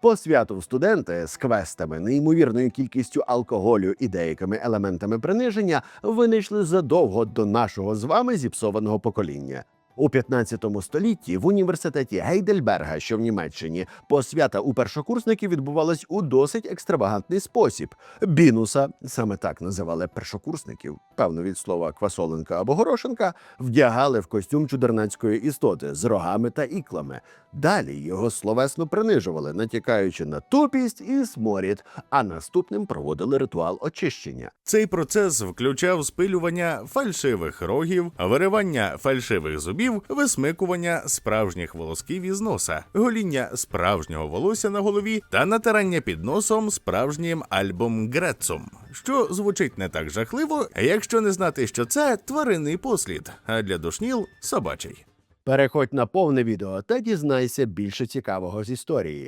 По святу студенти з квестами, неймовірною кількістю алкоголю і деякими елементами приниження винайшли задовго до нашого з вами зіпсованого покоління. У 15 столітті в університеті Гейдельберга, що в Німеччині, посвята у першокурсників відбувалась у досить екстравагантний спосіб. Бінуса, саме так називали першокурсників, певно від слова квасоленка або горошинка, вдягали в костюм чудернацької істоти з рогами та іклами. Далі його словесно принижували, натякаючи на тупість і сморід, а наступним проводили ритуал очищення. Цей процес включав спилювання фальшивих рогів, виривання фальшивих зубів, висмикування справжніх волосків із носа, гоління справжнього волосся на голові та натирання під носом справжнім альбом Грецом, що звучить не так жахливо, якщо не знати, що це тваринний послід, а для душніл собачий. Переходь на повне відео та дізнайся більше цікавого з історії.